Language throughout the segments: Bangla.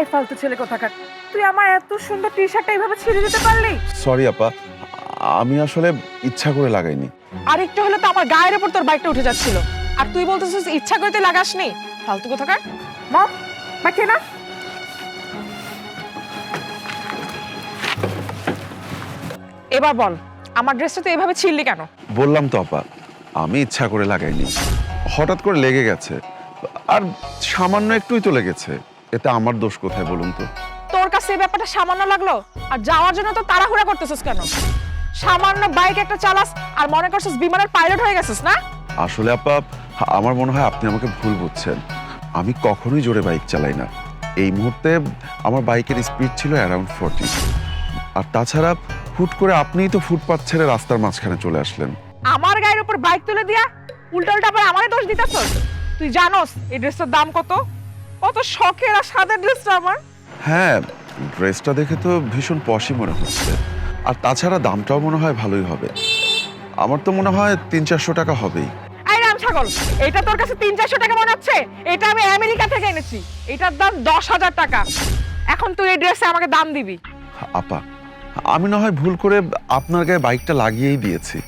এই ফালতু ছেলে কোথাকার? তুই আমার এত সুন্দর টি শার্টটা এইভাবে ছিঁড়ে দিতে পারলি? সরি আপা। আমি আসলে ইচ্ছা করে লাগাইনি। আর একটু হলে তো আমার গায়ের উপর তোর বাইকটা উঠে যাচ্ছিল। আর তুই বলতেছিস ইচ্ছা করতে লাগাসনি? ফালতু কোথাকার? মম মাকে না? এবার বল আমার ড্রেসটা তো এভাবে ছিললি কেন? বললাম তো আপা আমি ইচ্ছা করে লাগাইনি। হঠাৎ করে লেগে গেছে। আর সামান্য একটুই তো লেগেছে। এতে আমার দোষ কোথায় বলুন তো? তোর কাছে এই ব্যাপারটা সামান্য লাগল? আর যাওয়ার জন্য তো তাড়াহুড়া করতেছিস কেন? সামান্য বাইক একটা চালাস আর মনে করছিস বিমানের পাইলট হয়ে গেছিস না? আসলে আপা আমার মনে হয় আপনি আমাকে ভুল বুঝছেন। আমি কখনোই জোরে বাইক চালাই না। এই মুহূর্তে আমার বাইকের স্পিড ছিল অ্যারাউন্ড ফোরটি আর তাছাড়া হুট করে আপনিই তো ফুটপাথ ছেড়ে রাস্তার মাঝখানে চলে আসলেন। আমার গায়ের উপর বাইক তুলে দিয়া উল্টা উল্টা আবার আমারে দোষ দিতেছস তুই জানোস এই ড্রেসটার দাম কত? কত শখের আর সাদা ড্রেসটা আমার। হ্যাঁ ড্রেসটা দেখে তো ভীষণ পশি মনে হচ্ছে। আর তাছাড়া দামটাও মনে হয় ভালোই হবে। আমার তো মনে হয় তিন চারশো টাকা হবেই। আই রাম ছাগল এটা তোর কাছে তিন চারশো টাকা মনে হচ্ছে? এটা আমি আমেরিকা থেকে এনেছি। এটার দাম দশ হাজার টাকা। এখন তুই এই ড্রেসে আমাকে দাম দিবি। আপা আমি না হয় ভুল করে আপনার গায়ে বাইকটা লাগিয়েই দিয়েছি।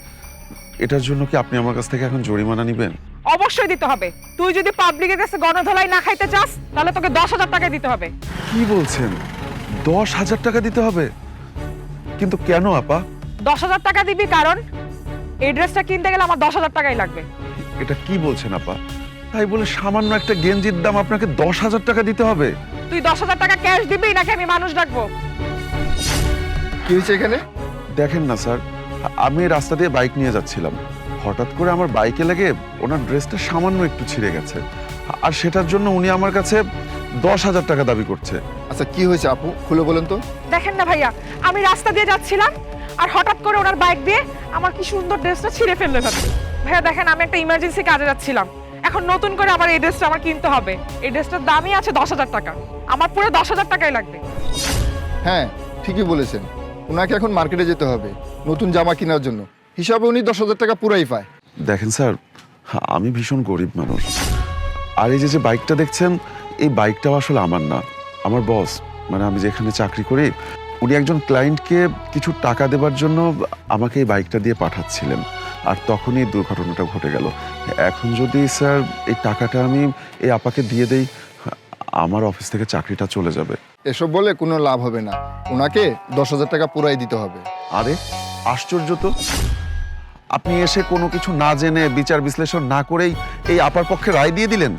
এটার জন্য কি আপনি আমার কাছ থেকে এখন জরিমানা নেবেন? অবশ্যই দিতে হবে। তুই যদি পাবলিকের কাছে গণধলাই না খাইতে চাস তাহলে তোকে দশ হাজার টাকা দিতে হবে। কি বলছেন? দশ হাজার টাকা দিতে হবে? কিন্তু কেন আপা? দশ হাজার টাকা দিবি কারণ এই ড্রেসটা কিনতে গেলে আমার দশ হাজার টাকাই লাগবে। এটা কি বলছেন আপা? তাই বলে সামান্য একটা গেঞ্জির দাম আপনাকে দশ হাজার টাকা দিতে হবে? তুই দশ হাজার টাকা ক্যাশ দিবি নাকি আমি মানুষ ডাকবো? কি হয়েছে এখানে? দেখেন না স্যার আমি রাস্তা দিয়ে বাইক নিয়ে যাচ্ছিলাম। হঠাৎ করে আমার বাইকে লেগে ওনার ড্রেসটা সামান্য একটু ছিঁড়ে গেছে। আর সেটার জন্য উনি আমার কাছে দশ হাজার টাকা দাবি করছে। আচ্ছা কি হয়েছে আপু? খুলে বলেন তো। দেখেন না ভাইয়া আমি রাস্তা দিয়ে যাচ্ছিলাম আর হঠাৎ করে ওনার বাইক দিয়ে আমার কি সুন্দর ড্রেসটা ছিঁড়ে ফেললে ভাবে। ভাইয়া দেখেন আমি একটা ইমার্জেন্সি কাজে যাচ্ছিলাম। এখন নতুন করে আবার এই ড্রেসটা আমার কিনতে হবে। এই ড্রেসটার দামই আছে দশ হাজার টাকা। আমার পুরো দশ হাজার টাকাই লাগবে। হ্যাঁ ঠিকই বলেছেন। ওনাকে এখন মার্কেটে যেতে হবে নতুন জামা কেনার জন্য। হিসাবে উনি দশ হাজার টাকা পুরাই পায়। দেখেন স্যার আমি ভীষণ গরিব মানুষ। আর এই যে যে বাইকটা দেখছেন এই বাইকটাও আসলে আমার না আমার বস। মানে আমি যেখানে চাকরি করি উনি একজন ক্লায়েন্টকে কিছু টাকা দেবার জন্য আমাকে এই বাইকটা দিয়ে পাঠাচ্ছিলেন। আর তখনই দুর্ঘটনাটা ঘটে গেল। এখন যদি স্যার এই টাকাটা আমি এই আপাকে দিয়ে দেই আমার অফিস থেকে চাকরিটা চলে যাবে। এসব বলে কোনো লাভ হবে না। ওনাকে দশ হাজার টাকা পুরাই দিতে হবে। আরে আশ্চর্য তো। আপনি এসে কোনো কিছু না জেনে বিচার বিশ্লেষণ না করেই এই আপার পক্ষে রায় দিয়ে দিলেন?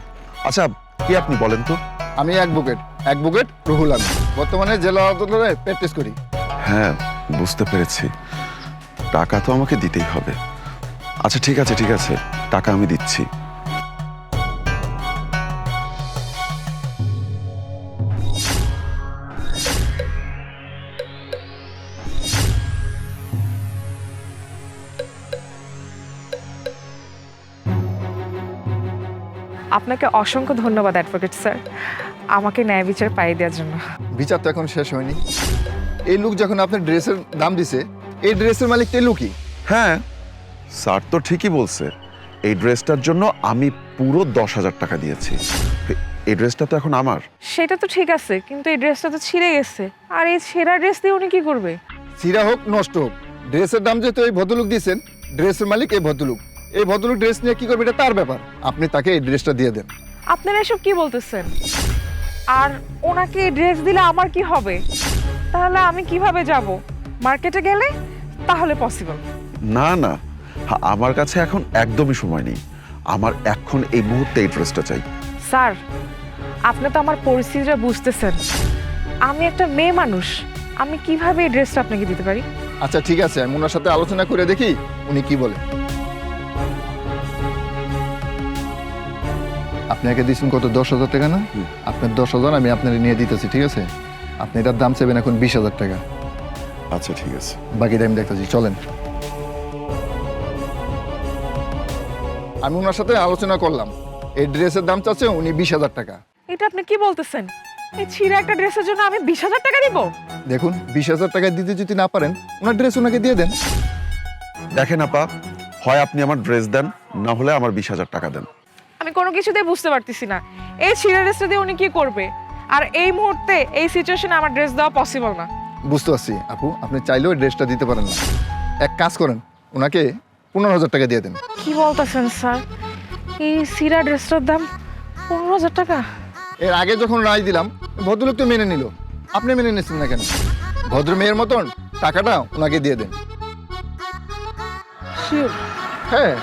আচ্ছা কি আপনি বলেন তো? আমি অ্যাডভোকেট। অ্যাডভোকেট রুহুল আমি বর্তমানে জেলা আদালতে প্র্যাকটিস করি। হ্যাঁ বুঝতে পেরেছি। টাকা তো আমাকে দিতেই হবে। আচ্ছা ঠিক আছে ঠিক আছে। টাকা আমি দিচ্ছি। আপনাকে অসংখ্য ধন্যবাদ অ্যাডভোকেট স্যার আমাকে ন্যায় বিচার পাইয়ে দেওয়ার জন্য। বিচার তো এখন শেষ হয়নি। এই লোক যখন আপনার ড্রেসের দাম দিছে এই ড্রেসের মালিক তো লোকই হ্যাঁ স্যার তো ঠিকই বলছে। এই ড্রেসটার জন্য আমি পুরো দশ হাজার টাকা দিয়েছি। এই ড্রেসটা তো এখন আমার। সেটা তো ঠিক আছে কিন্তু এই ড্রেসটা তো ছিঁড়ে গেছে। আর এই ছেঁড়া ড্রেস দিয়ে উনি কি করবে? সিরা হোক নষ্ট হোক। ড্রেসের দাম যেহেতু এই ভদ্রলোক দিয়েছেন ড্রেসের মালিক এই ভদ্রলোক। এই ভদ্রলোক ড্রেস নিয়ে কি করবে এটা তার ব্যাপার। আপনি তাকে এই ড্রেসটা দিয়ে দেন। আপনারা এসব কি বলতেছেন? আর ওনাকে ড্রেস দিলে আমার কি হবে? তাহলে আমি কীভাবে যাব? মার্কেটে গেলে? তাহলে পসিবল না না। আমার কাছে এখন একদমই সময় নেই। আমার এখন এই মুহূর্তে এই ড্রেসটা চাই। স্যার আপনি তো আমার পরিস্থিতিটা বুঝতেছেন। আমি একটা মেয়ে মানুষ। আমি কীভাবে এই ড্রেসটা আপনাকে দিতে পারি? আচ্ছা ঠিক আছে। আমি ওনার সাথে আলোচনা করে দেখি উনি কি বলে। আপনাকে দিয়েছেন কত? দশ হাজার টাকা না। আপনার দশ হাজার আমি আপনার নিয়ে দিতেছি ঠিক আছে? আপনি এটার দাম চাইবেন এখন বিশ হাজার টাকা। আচ্ছা ঠিক আছে। বাকিটা আমি দেখতেছি চলেন। আমি ওনার সাথে আলোচনা করলাম। এই ড্রেসের দাম চাচ্ছে উনি বিশ হাজার টাকা। এটা আপনি কি বলতেছেন? এই ছিঁড়া একটা ড্রেসের জন্য আমি বিশ হাজার টাকা দিব? দেখুন বিশ হাজার টাকা দিতে যদি না পারেন ওনার ড্রেস ওনাকে দিয়ে দেন। দেখেন আপা হয় আপনি আমার ড্রেস দেন না হলে আমার বিশ হাজার টাকা দেন। আমি কোনো কিছুতেই বুঝতে পারতেছি না। এই ছিঁড়া ড্রেসটা দিয়ে উনি কি করবে? আর এই মুহূর্তে এই সিচুয়েশনে আমার ড্রেস দেওয়া পসিবল না। বুঝতে পারছি আপু। আপনি চাইলেও এই ড্রেসটা দিতে পারেন না। এক কাজ করেন ওনাকে পনেরো হাজার টাকা দিয়ে দেন। কি বলতেছেন স্যার? এই সিরা ড্রেসটার দাম পনেরো হাজার টাকা? এর আগে যখন রায় দিলাম ভদ্রলোক তো মেনে নিল। আপনি মেনে নিচ্ছেন না কেন? ভদ্র মেয়ের মতন টাকাটা ওনাকে দিয়ে দেন। হ্যাঁ।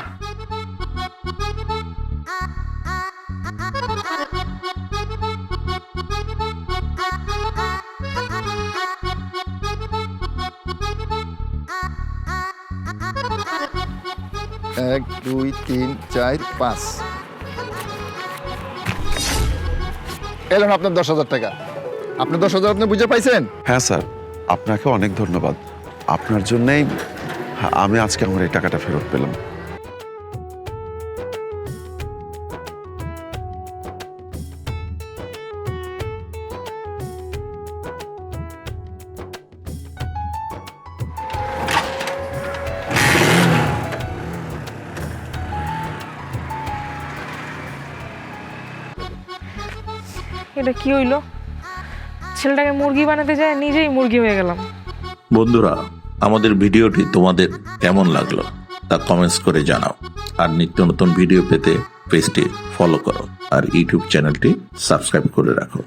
দুই, তিন, চার, পাঁচ। এলেন আপনার দশ হাজার টাকা। আপনি দশ হাজার আপনি বুঝে পাইছেন? হ্যাঁ স্যার। আপনাকে অনেক ধন্যবাদ। আপনার জন্যেই আমি আজকে আমার এই টাকাটা ফেরত পেলাম। এটা কি হইল? ছেলেটাকে মুরগি বানাতে যায় নিজেই মুরগি হয়ে গেলাম। বন্ধুরা আমাদের ভিডিওটি তোমাদের কেমন লাগল তা কমেন্টস করে জানাও। আর নিত্য নতুন ভিডিও পেতে পেজটি ফলো করো আর ইউটিউব চ্যানেলটি সাবস্ক্রাইব করে রাখো।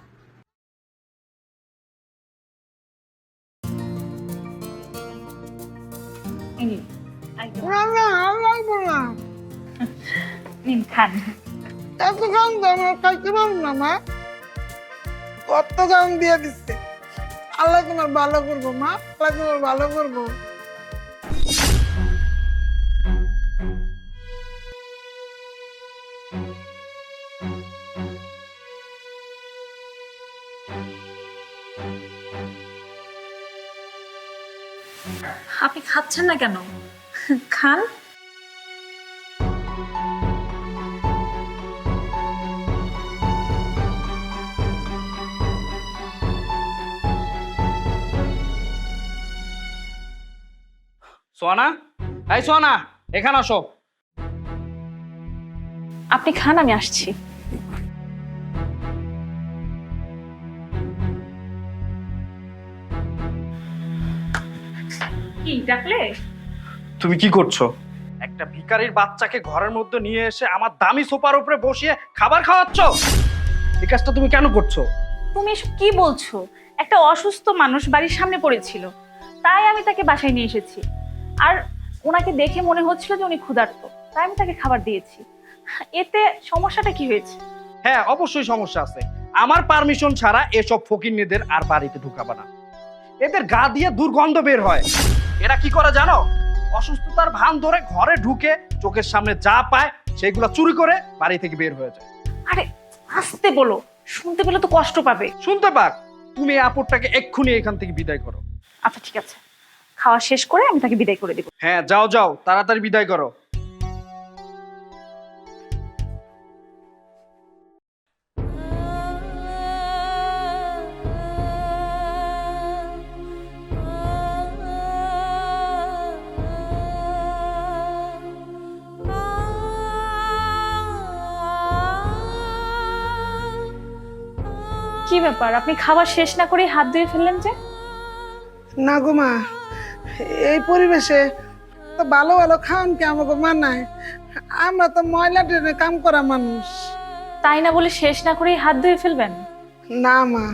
খান। এত আমরা খাইতে পারব না। মা কত গান দিয়ে দিচ্ছে। আল্লাহ তোমার ভালো করব, মা। আল্লাহ তোমার ভালো করব। আপনি খাচ্ছেন না কেন? খান। সোয়ানা? এই সোয়ানা এখানে আসো। আপনি খান আমি আসছি। কি ডাকলে তুমি কি করছ? একটা ভিখারির বাচ্চাকে ঘরের মধ্যে নিয়ে এসে আমার দামি সোফার উপরে বসিয়ে খাবার খাওয়াচ্ছ? এই কাজটা তুমি কেন করছ? তুমি এসব কি বলছো? একটা অসুস্থ মানুষ বাড়ির সামনে পড়েছিল। তাই আমি তাকে বাসায় নিয়ে এসেছি। আর ওনাকে দেখে মনে হচ্ছিল যে উনি ক্ষুধার্ত। তাই আমি তাকে খাবার দিয়েছি। এতে সমস্যাটা কি হয়েছে? হ্যাঁ অবশ্যই সমস্যা আছে। আমার পারমিশন ছাড়া এসব ফকিন্নিদের আর বাড়িতে ঢুকাবে না। এদের গা দিয়ে দুর্গন্ধ বের হয়। এরা কি করে জানো? অসুস্থতার ভান ধরে ঘরে ঢুকে চোখের সামনে যা পায় সেগুলো চুরি করে বাড়ি থেকে বের হয়ে যায়। আরে আসতে বলো। শুনতে পেলে তো কষ্ট পাবে। শুনতে পাক। তুমি এই আপদটাকে এক্ষুনি এখান থেকে বিদায় করো। আচ্ছা ঠিক আছে। খাওয়া শেষ করে আমি তাকে বিদায় করে দেবো। হ্যাঁ যাও যাও তাড়াতাড়ি বিদায় করো। কি ব্যাপার? আপনি খাবার শেষ না করে হাত ধুয়ে ফেললেন যে? না গো মা এই পরিবেশে তো ভালো ভালো খাওয়ান কি আমাকে মানায়? আমরা তো ময়লা ট্রেনে কাম করা মানুষ। তাই না বলে শেষ না করেই হাত ধুয়ে ফেলবেন? না মা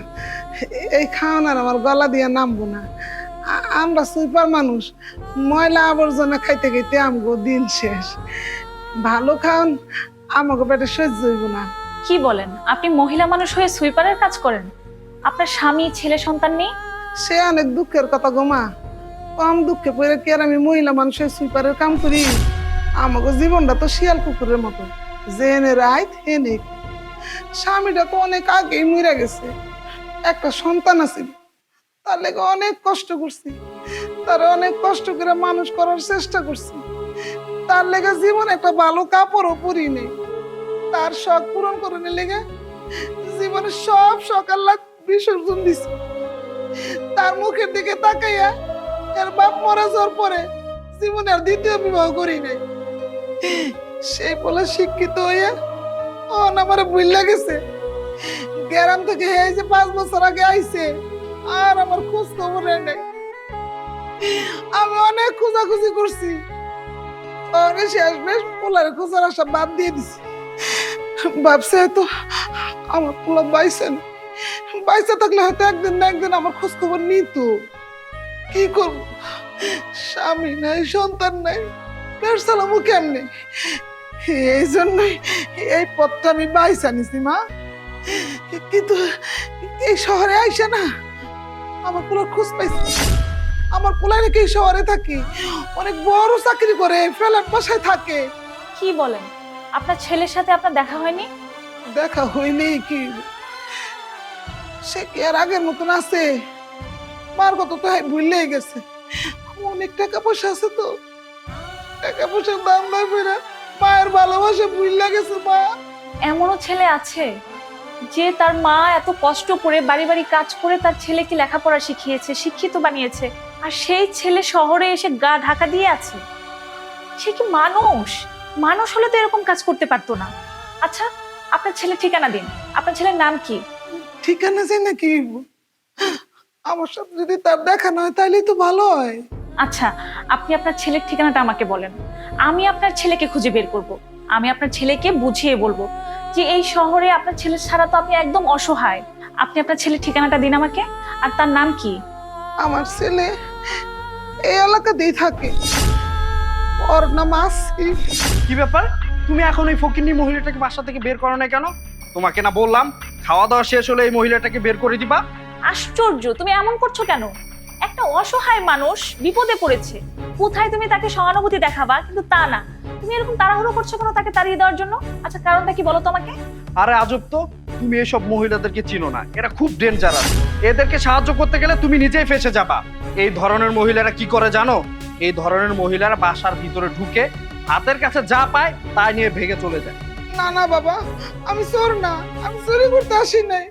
এই খাওয়ান আর আমার গলা দিয়ে নামবো না। আমরা সুইপার মানুষ ময়লা আবর্জনা খাইতে খাইতে আমগো দিন শেষ। ভালো খাওয়ান আমাকে পেটে সহ্য হইব না। কি বলেন? আপনি মহিলা মানুষ হয়ে সুইপারের কাজ করেন? আপনার স্বামী ছেলে সন্তান নেই? সে অনেক দুঃখের কথা গো মা। কম দুঃখে পড়ে কি আর আমি মহিলা মানুষের সুইপারের কাম করি? আমাকে জীবনটা তো শিয়াল কুকুরের মতো। জেনে রাইত, হেনে স্বামীটা তো অনেক আগেই মরে গেছে। একটা সন্তান আছে। তার লেগে অনেক কষ্ট করছি। তার অনেক কষ্ট করে মানুষ করার চেষ্টা করছি। তার লেগে জীবন একটা ভালো কাপড়ও পরি নেই। তার শখ পূরণ করে লেগে জীবনে সব শখ সকাল বিসর্জন দিছি। তার মুখের দিকে তাকাইয়া এর বাপ মারা যাওয়ার পরে জীবনে আর দ্বিতীয় বিবাহ করি নাই। সেই বলে শিক্ষিত হইয়া অন আমার ভুল লাগেছে গ্রাম থেকে এই যে পাঁচ বছর আগে আইছে, আর আমার খোঁজ খবর নেই। আমি অনেক খোঁজাখুঁজি করছি। পরে শেষ বেশ পোলারে খোঁজার আশা বাদ দিয়ে দিছি। ভাবছে হয়তো আমার পোলা বাইসেন বাইসে থাকলে হয়তো একদিন না একদিন আমার খোঁজ খবর নিত। কি করব? স্বামী নাই সন্তান নাই পেট চালাবো কেমনে? এই জন্যই এই পথটা আমি বাইসা নিছি মা। কিন্তু এই শহরে আইসা না আমার পোলার খোঁজ পাইছি আমার পোলা নাকি এই শহরে থাকি অনেক বড় চাকরি করে ফেলার বাসায় থাকে। কি বলেন? আপনার ছেলের সাথে আপনার দেখা হয়নি? দেখা হইলেই কি? সে কি আর আগের মতন আছে? মার কত তো ভুললেই গেছে। অনেক টাকা পয়সা আছে তো। টাকা পয়সার দাম নাই মায়ের ভালোবাসা ভুললে গেছে মা। এমনও ছেলে আছে যে তার মা এত কষ্ট করে বাড়ি বাড়ি কাজ করে তার ছেলেকে লেখাপড়া শিখিয়েছে শিক্ষিত বানিয়েছে আর সেই ছেলে শহরে এসে গা ঢাকা দিয়ে আছে। সে কি মানুষ? মানুষ হলে তো এরকম কাজ করতে পারতো না। আচ্ছা আপনার ছেলে ঠিকানা দিন। আপনার ছেলের নাম কি? ঠিকানা চাই নাকি আমার সাথে যদি তার দেখা নয় তাহলেই তো ভালো হয়। আচ্ছা আপনি আপনার ছেলের ঠিকানাটা আমাকে বলেন। আমি আপনার ছেলেকে খুঁজে বের করব। আমি আপনার ছেলেকে বুঝিয়ে বলব যে এই শহরে আপনার ছেলের ছাড়া তো আপনি একদম অসহায়। আপনি আপনার ছেলের ঠিকানাটা দিন আমাকে। আর তার নাম কি? আমার ছেলে এই এলাকাতেই থাকে। ওর নাম আসিফ কি ব্যাপার? তুমি এখন ওই ফকিন্নি মহিলাটাকে বাসা থেকে বের করো না কেন? তোমাকে না বললাম খাওয়া দাওয়া শেষ হলে এই মহিলাটাকে বের করে দিবা। আশ্চর্য তুমি এমন করছ কেন? একটা অসহায় মানুষ বিপদে পড়েছে। কোথায় তুমি তাকে সহানুভূতি দেখাবা? কিন্তু তা না। তুমি এরকম তাড়াহুড়ো করছ কেন তাকে তাড়িয়ে দেওয়ার জন্য? আচ্ছা কারণটা কি বলো তো আমাকে? আরে আজব তো তুমি এসব মহিলাদেরকে চিনো না। এরা খুব ডেঞ্জারাস এদেরকে সাহায্য করতে গেলে তুমি নিজেই ফেসে যাবা। এই ধরনের মহিলারা কি করে জানো? এই ধরনের মহিলারা বাসার ভিতরে ঢুকে হাতের কাছে যা পায় তাই নিয়ে ভেঙে চলে যায়। না না বাবা আমি চোর না। আমি চুরি করতে আসি নাই।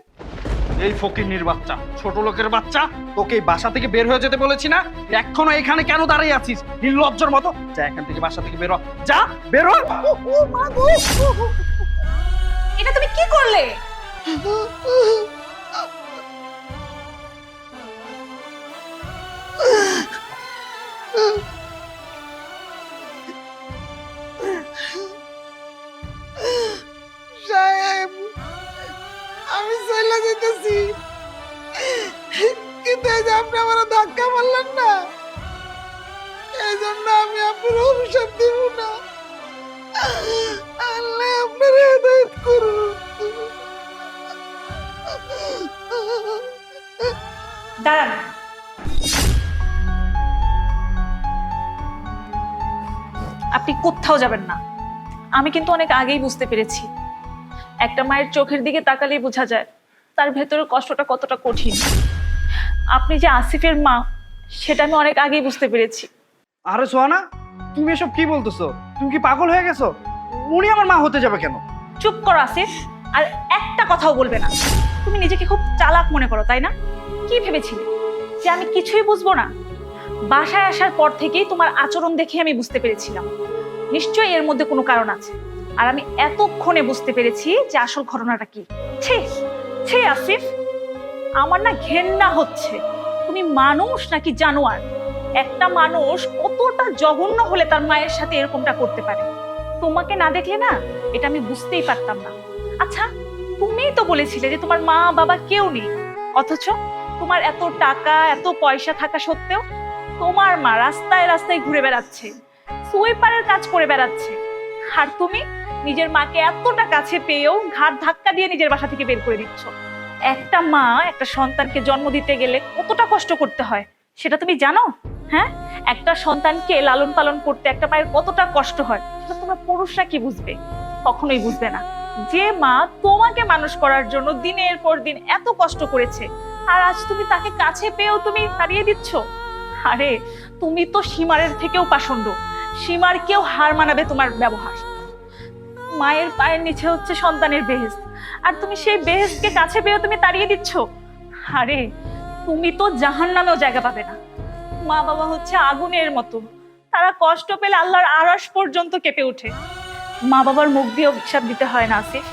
এই ফকিন্নির বাচ্চা ছোট লোকের বাচ্চা তোকে এই বাসা থেকে বের হয়ে যেতে বলেছি না? এখনও এখানে কেন দাঁড়িয়ে আছিস? নির্লজ্জর মতো? যা এখান থেকে বাসা থেকে বেরো যা বেরো ও, ও, এটা তুমি কি করলে? সাহেব আমি চলে যেতেছি। কিন্তু এই যে আপনি আমার ধাক্কা মারলেন না? এই জন্য আমি আপনার অভিশাপ দিব না। আল্লাহ আপনার হেদায়ত করুন দাঁড়ান। আপনি কোথাও যাবেন না। আমি কিন্তু অনেক আগেই বুঝতে পেরেছি। একটা মায়ের চোখের দিকে তাকালেই বোঝা যায় তার ভেতরের কষ্টটা কতটা কঠিন। আপনি যে আসিফের মা সেটা আমি অনেক আগেই বুঝতে পেরেছি। আরে সোহানা তুমি এসব কি বলতেছো? তুমি কি পাগল হয়ে গেছো? উনি আমার মা হতে যাবে কেন? চুপ করো আসিফ আর একটা কথাও বলবে না। তুমি নিজেকে খুব চালাক মনে করো তাই না? কি ভেবেছিলে? যে আমি কিছুই বুঝব না? বাসায় আসার পর থেকেই তোমার আচরণ দেখে আমি বুঝতে পেরেছিলাম। নিশ্চয়ই এর মধ্যে কোনো কারণ আছে। আর আমি এতক্ষণে বুঝতে পেরেছি যে আসল ঘটনাটা কি। ছি আসিফ। আমার না ঘেন্না হচ্ছে। তুমি মানুষ নাকি জানোয়ার? একটা মানুষ কতটা জঘন্য হলে তার মায়ের সাথে এরকমটা করতে পারে? তোমাকে না দেখলে না এটা আমি বুঝতেই পারতাম না। আচ্ছা তুমিই তো বলেছিলে যে তোমার মা বাবা কেউ নেই। অথচ তোমার এত টাকা, এত পয়সা থাকা সত্ত্বেও তোমার মা রাস্তায় রাস্তায় ঘুরে বেড়াচ্ছে, সুইপারের কাজ করে বেড়াচ্ছে। আর তুমি নিজের মাকে এতটা কাছে পেয়েও ঘাট ধাক্কা দিয়ে নিজের বাসা থেকে বের করে দিচ্ছ। একটা মা একটা সন্তানকে জন্ম দিতে গেলে কতটা কষ্ট করতে হয়, সেটা তুমি জানো? হ্যাঁ? একটা সন্তানকে লালন পালন করতে একটা মায়ের কতটা কষ্ট হয়, সেটা তোমরা পুরুষরা কি বুঝবে? কখনোই বুঝবে না। যে মা তোমাকে মানুষ করার জন্য দিনের পর দিন এত কষ্ট করেছে, আর আজ তুমি তাকে কাছে পেয়েও তুমি তাড়িয়ে দিচ্ছ? আরে, তুমি তো সীমারের থেকেও পাষণ্ড। সীমার কেউ হার মানাবে তোমার ব্যবহার। মায়ের পায়ের নিচে হচ্ছে সন্তানের বেহেস্ত আর তুমি সেই বেহেস্তকে কাছে পেয়েও তুমি তাড়িয়ে দিচ্ছ? আরে, তুমি তো জাহান নামেও জায়গা পাবে না। মা বাবা হচ্ছে আগুনের মতো। তারা কষ্ট পেলে আল্লাহর আড়স পর্যন্ত কেঁপে ওঠে। মা বাবার মুখ দিয়ে অভিশাপ দিতে হয় না আসিফ।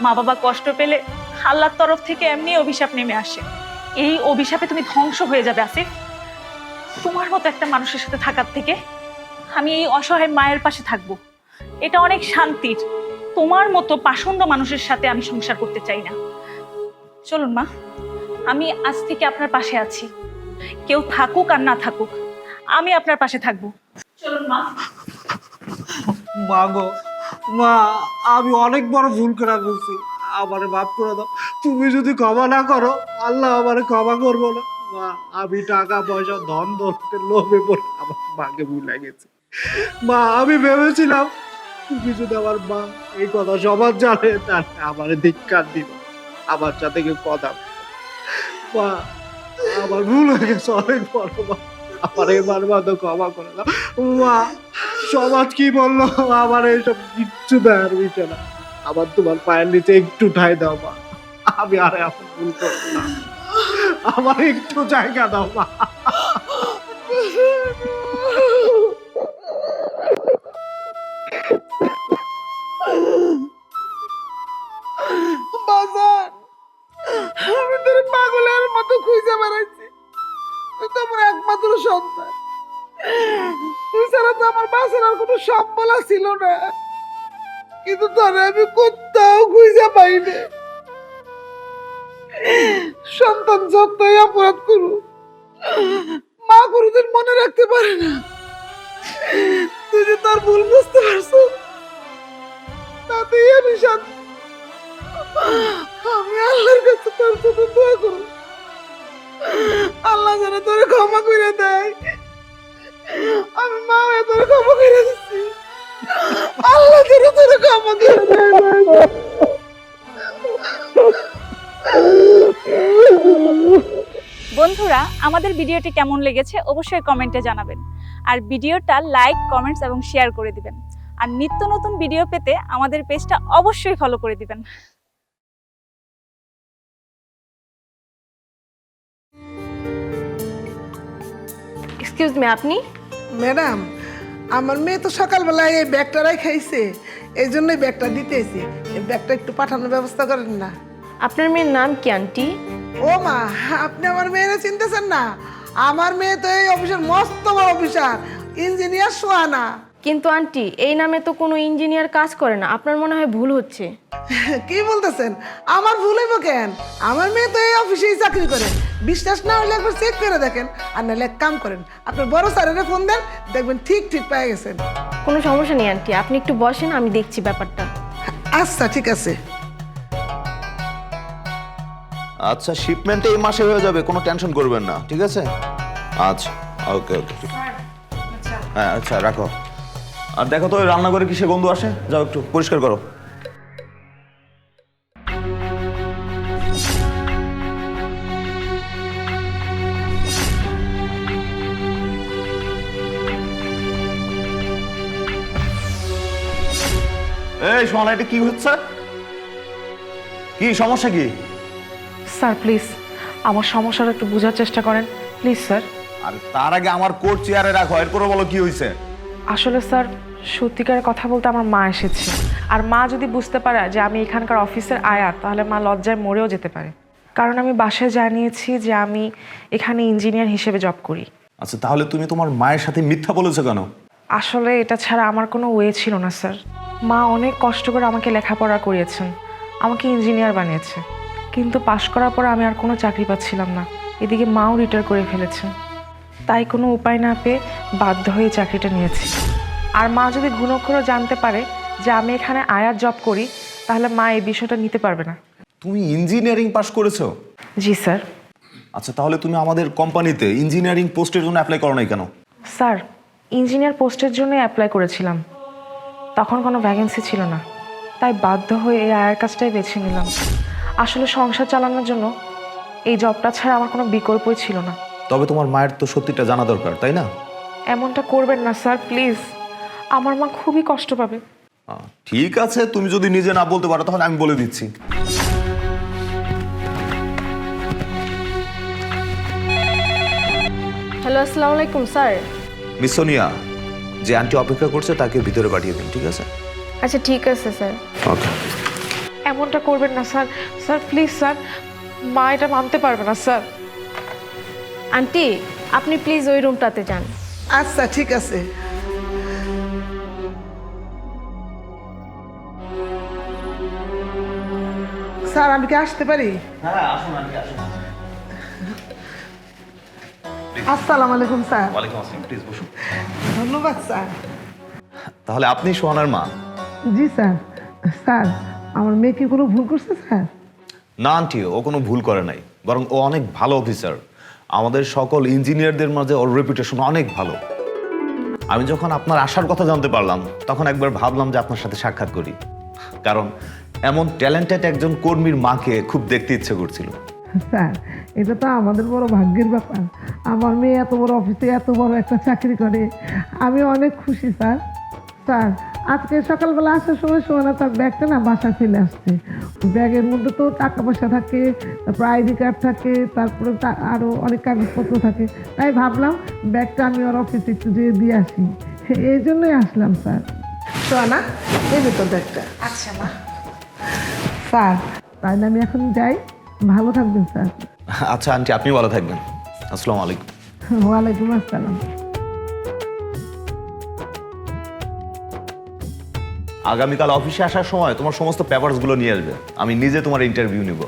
মা বাবা কষ্ট পেলে আল্লাহর তরফ থেকে এমনি অভিশাপ নেমে আসে। এই অভিশাপে তুমি ধ্বংস হয়ে যাবে আসিফ। তোমার মতো একটা মানুষের সাথে থাকার থেকে আমি এই অসহায় মায়ের পাশে থাকব। এটা অনেক শান্তির। তোমার মতো পাষণ্ড মানুষের সাথে আমি সংসার করতে চাই না। চলুন মা আমি আজ থেকে আপনার পাশে আছি। কেউ থাকুক আর না থাকুক আমি আপনার পাশে থাকব। চলুন মা। মা গো মা আমি অনেক বড় ভুল করে ফেলছি। আমারে মাফ করে দাও। তুমি যদি ক্ষমা না করো আল্লাহ আমারে ক্ষমা করব না। মা আমি টাকা পয়সা ধন দৌলতের লোভে পড়ে আমার মাকে ভুলে গেছি। মা আমি ভেবেছিলাম যদি আমার মা এই কথা সবার জানে তাহলে আমার ধিক্কার দিল আমার সাথে কেউ কথা। মা আমার ভুল হয়ে গেছে, অনেক বড় মা আমার এবার মতো ক্ষমা করে দাও। মা সমাজ কি বলল? আমার এইসব কিচ্ছু দেয়ার বিষয় না। আবার তোমার পায়ের নিচে একটু ঠাই দাও মা। আমি আর এখন ভুল করব না। আমার একটু জায়গা দাও মা। আমি পাগলের মতো খুঁজে বেড়াইছি। তুই তো আমার একমাত্র সন্তান। তুই ছাড়া তো আমার বাসার আর কোনো সম্বল ছিল না। কিন্তু তোরে আমি কোথাও খুঁজে পাইনি সন্তান যতই অপরাধ করু মা কোনোদিন মনে রাখতে পারে না। তুই যে তার ভুল বুঝতে পারছ, তাতেই আমি শান্তি। আমি আল্লাহর কাছে তোর জন্য দোয়া করব। আল্লাহ যেন তোর ক্ষমা করে দেয়। আমি মা হয়ে তোর ক্ষমা করে দিচ্ছি আল্লাহ যেন তোর ক্ষমা করে দেয়। বন্ধুরা, আমাদের ভিডিওটি কেমন লেগেছে অবশ্যই কমেন্টে জানাবেন। আর ভিডিওটা লাইক, কমেন্টস এবং শেয়ার করে দিবেন। আর নিত্য নতুন ভিডিও পেতে আমাদের পেজটা অবশ্যই ফলো করে দিবেন। এক্সকিউজ মি আপনি? ম্যাডাম আমার মেয়ে তো সকালবেলায় এই ব্যাগটারাই খাইছে এই জন্যই ব্যাগটা দিতেছি। এই ব্যাগটা একটু পাঠানোর ব্যবস্থা করেন না। আপনার মেয়ের নাম কি আন্টি? ও মা আপনি আমার মেয়েরা চিনতেছেন না? আমার মেয়ে তো এই অফিসের মস্ত বড় অফিসার ইঞ্জিনিয়ার সোয়ানা কিন্তু আন্টি এই নামে তো কোনো ইঞ্জিনিয়ার কাজ করে না। আপনার মনে হয় ভুল হচ্ছে। কি বলতেছেন? আমার ভুল হইব কেন? আমার মেয়ে তো এই অফিসেই চাকরি করে। বিশ্বাস না হলে একবার চেক করে দেখেন। আর নাহলে এক কাম করেন আপনার বড় স্যারের ফোন দেন দেখবেন ঠিক ঠিক পেয়ে গেছেন। কোনো সমস্যা নেই আন্টি আপনি একটু বসেন আমি দেখছি ব্যাপারটা। আচ্ছা ঠিক আছে। আচ্ছা শিপমেন্ট এই মাসে হয়ে যাবে কোনো টেনশন করবেন না ঠিক আছে? আচ্ছা ওকে ওকে হ্যাঁ আচ্ছা রাখো। আর দেখো তো ওই রান্নাঘরে কিসে গন্ধ আসে? যাও একটু পরিষ্কার করো। এই সোনা এটা কি হচ্ছে? কি সমস্যা কি? স্যার প্লিজ আমার সমস্যাটা একটু বোঝার চেষ্টা করেন। Please sir. আর তার আগে আমার কোর্ট চেয়ারে রাখো এরপরে বলো কি হয়েছে আসলে স্যার সত্যিকারের কথা বলতে আমার মা এসেছে। আর মা যদি বুঝতে পারে যে আমি এখানকার অফিসের আয়াত তাহলে মা লজ্জায় মরেও যেতে পারে। কারণ আমি বাসায় জানিয়েছি যে আমি এখানে ইঞ্জিনিয়ার হিসেবে জব করি। আচ্ছা তাহলে তুমি তোমার মায়ের সাথে মিথ্যা বলেছ কেন? আসলে এটা ছাড়া আমার কোনো ওয়ে ছিল না স্যার। মা অনেক কষ্ট করে আমাকে লেখাপড়া করিয়েছেন আমাকে ইঞ্জিনিয়ার বানিয়েছে। কিন্তু পাশ করার পর আমি আর কোনো চাকরি পাচ্ছিলাম না। এদিকে মাও রিটায়ার করে ফেলেছেন। তাই কোনো উপায় না পেয়ে বাধ্য হয়ে চাকরিটা নিয়েছি। আর মা যদি ঘুণক্ষরও জানতে পারে যে আমি এখানে আয়ার জব করি তাহলে মা এই বিষয়টা নিতে পারবে না। তুমি ইঞ্জিনিয়ারিং পাশ করেছ? জি স্যার। আচ্ছা তাহলে তুমি আমাদের কোম্পানিতে ইঞ্জিনিয়ারিং পোস্টের জন্য অ্যাপ্লাই করো নাই কেন? স্যার ইঞ্জিনিয়ার পোস্টের জন্য অ্যাপ্লাই করেছিলাম। তখন কোনো ভ্যাকেন্সি ছিল না। তাই বাধ্য হয়ে এই আয়ের কাজটাই বেছে নিলাম। আসলে সংসার চালানোর জন্য এই জবটা ছাড়া আমার কোনো বিকল্পই ছিল না। তবে তোমার মায়ের তো সত্যিটা জানা দরকার তাই না? এমনটা করবেন না স্যার প্লিজ। আমার মা খুবই কষ্ট পাবে। ঠিক আছে তুমি যদি নিজে না বলতে পারো তাহলে আমি বলে দিচ্ছি। হ্যালো আসসালামু আলাইকুম স্যার। মিস সোনিয়া যে আন্টি অপেক্ষা করছে তাকে ভিতরে পাঠিয়ে দিন ঠিক আছে? আচ্ছা ঠিক আছে স্যার। ওকে। এমনটা করবেন না স্যার। স্যার প্লিজ স্যার মা এটা মানতে পারবে না স্যার। আন্টি আপনি প্লিজ ওই রুমটাতে যান। আচ্ছা ঠিক আছে। স্যার আমি কি আসতে পারি? হ্যাঁ আসুন আন্টি আসুন আসসালামু আলাইকুম স্যার। ওয়ালাইকুম আসসালাম প্লিজ বসুন। ধন্যবাদ স্যার। তাহলে আপনি সোহানার মা? জি স্যার। স্যার আমার মেয়ে কি কোনো ভুল করছে স্যার? না আন্টি ও কোনো ভুল করে নাই। বরং ও অনেক ভালো অফিসার আমাদের সকল ইঞ্জিনিয়ারদের মাঝে ওর রেপুটেশন অনেক ভালো। আমি যখন আপনার আসার কথা জানতে পারলাম তখন একবার ভাবলাম যে আপনার সাথে সাক্ষাৎ করি। কারণ এমন ট্যালেন্টেড একজন কর্মীর মাকে খুব দেখতে ইচ্ছে করছিল। স্যার এটা তো আমাদের বড় ভাগ্যের ব্যাপার। আমার মেয়ে এত বড় অফিসে এত বড় একটা চাকরি করে। আমি অনেক খুশি স্যার। স্যার আজকে সকালবেলা আসার সময় সোনা তার ব্যাগটা না বাসা ফেলে আসছে। ব্যাগের মধ্যে তো টাকা পয়সা থাকে তারপর আইডি কার্ড থাকে তারপরে তা- আরও অনেক কাগজপত্র থাকে। তাই ভাবলাম ব্যাগটা আমি ওর অফিসে একটু দিয়ে দিয়ে আসি। এই জন্যই আসলাম স্যার। সোনা এই তো ব্যাগটা। আচ্ছা মা। স্যার তাহলে আমি এখন যাই। ভালো থাকবেন স্যার। আচ্ছা আন্টি আপনি ভালো থাকবেন। আসসালামু আলাইকুম। ওয়ালাইকুম আসসালাম। আগামীকাল অফিসে আসার সময় তোমার সমস্ত পেপারসগুলো নিয়ে আসবে। আমি নিজে তোমার ইন্টারভিউ নিব।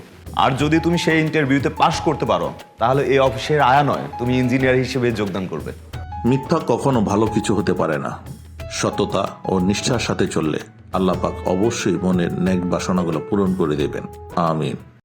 আর যদি তুমি সেই ইন্টারভিউতে পাশ করতে পারো তাহলে এই অফিসের আয়া নয় তুমি ইঞ্জিনিয়ার হিসেবে যোগদান করবে। মিথ্যা কখনো ভালো কিছু হতে পারে না। সততা ও নিষ্ঠার সাথে চললে আল্লাহ পাক অবশ্যই মনের ন্যাক বাসনাগুলো পূরণ করে দেবেন। আমিন।